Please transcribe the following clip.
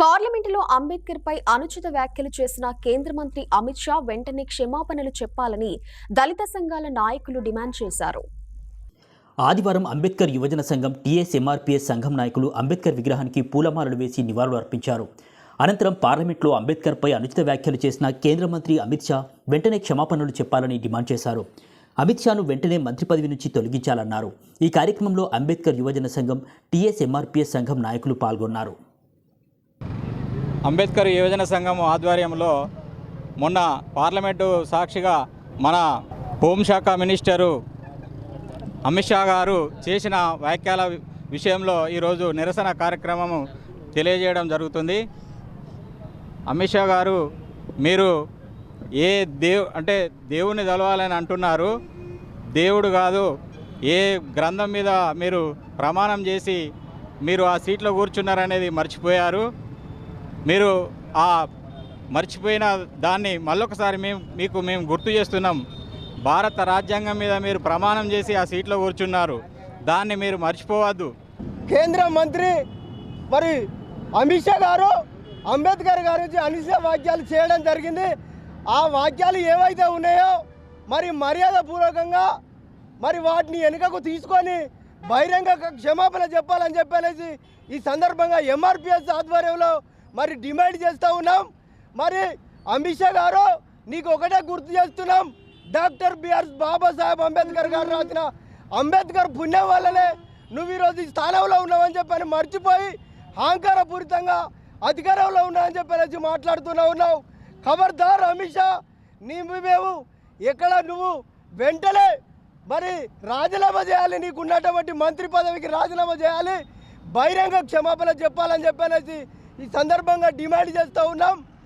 పార్లమెంటులో అంబేద్కర్ పై అనుచిత వ్యాఖ్యలు చేసిన కేంద్ర మంత్రి అమిత్ షా వెంటనే క్షమాపణలు చెప్పాలని దళిత సంఘాల నాయకులు డిమాండ్ చేశారు. ఆదివారం అంబేద్కర్ యువజన సంఘం టీఎస్ఎంఆర్పీఎస్ సంఘం నాయకులు అంబేద్కర్ విగ్రహానికి పూలమాలలు వేసి నివాళులు అర్పించారు. అనంతరం పార్లమెంట్లో అంబేద్కర్పై అనుచిత వ్యాఖ్యలు చేసిన కేంద్ర మంత్రి అమిత్ షా వెంటనే క్షమాపణలు చెప్పాలని డిమాండ్ చేశారు. అమిత్ షాను వెంటనే మంత్రి పదవి నుంచి తొలగించాలన్నారు. ఈ కార్యక్రమంలో అంబేద్కర్ యువజన సంఘం టీఎస్ఎంఆర్పీఎస్ సంఘం నాయకులు పాల్గొన్నారు. అంబేద్కర్ యువజన సంఘం ఆధ్వర్యంలో మొన్న పార్లమెంటు సాక్షిగా మన హోంశాఖ మినిస్టరు అమిత్ షా గారు చేసిన వ్యాఖ్యల విషయంలో ఈరోజు నిరసన కార్యక్రమం తెలియజేయడం జరుగుతుంది. అమిత్ షా గారు మీరు ఏ దేవు అంటే దేవుని తెలవాలని అంటున్నారు. దేవుడు కాదు ఏ గ్రంథం మీద మీరు ప్రమాణం చేసి మీరు ఆ సీట్లో కూర్చున్నారనేది మర్చిపోయారు. మీరు ఆ మర్చిపోయిన దాన్ని మళ్ళొకసారి మేము మీకు మేము గుర్తు చేస్తున్నాం. భారత రాజ్యాంగం మీద మీరు ప్రమాణం చేసి ఆ సీట్లో కూర్చున్నారు. దాన్ని మీరు మర్చిపోవద్దు. కేంద్ర మంత్రి మరి అమిత్ షా గారు అంబేద్కర్ గారి నుంచి వాక్యాలు చేయడం జరిగింది. ఆ వాక్యాలు ఏవైతే ఉన్నాయో మరి మర్యాద పూర్వకంగా మరి వాటిని వెనుకకు తీసుకొని బహిరంగ క్షమాపణ చెప్పాలని చెప్పనేసి ఈ సందర్భంగా ఎంఆర్పిఎస్ ఆధ్వర్యంలో మరి డిమాండ్ చేస్తూ ఉన్నాం. మరి అమిత్ షా గారు నీకు ఒకటే గుర్తు చేస్తున్నాం. డాక్టర్ బిఆర్ బాబాసాహెబ్ అంబేద్కర్ గారు రాసిన అంబేద్కర్ పుణ్యం వల్లనే నువ్వు ఈరోజు ఈ స్థానంలో ఉన్నావని చెప్పని మర్చిపోయి అహంకారపూరితంగా అధికారంలో ఉన్నావని చెప్పేసి మాట్లాడుతూనే ఉన్నావు. ఖబర్దార్ అమిత్ షా నీ మేము ఎక్కడ నువ్వు వెంటనే మరి రాజీనామా చేయాలి నీకు ఉన్నటువంటి మంత్రి పదవికి రాజీనామా చేయాలి బహిరంగ క్షమాపణ చెప్పాలని చెప్పనేసి ఈ సందర్భంగా డిమాండ్ చేస్తూ ఉన్నాం.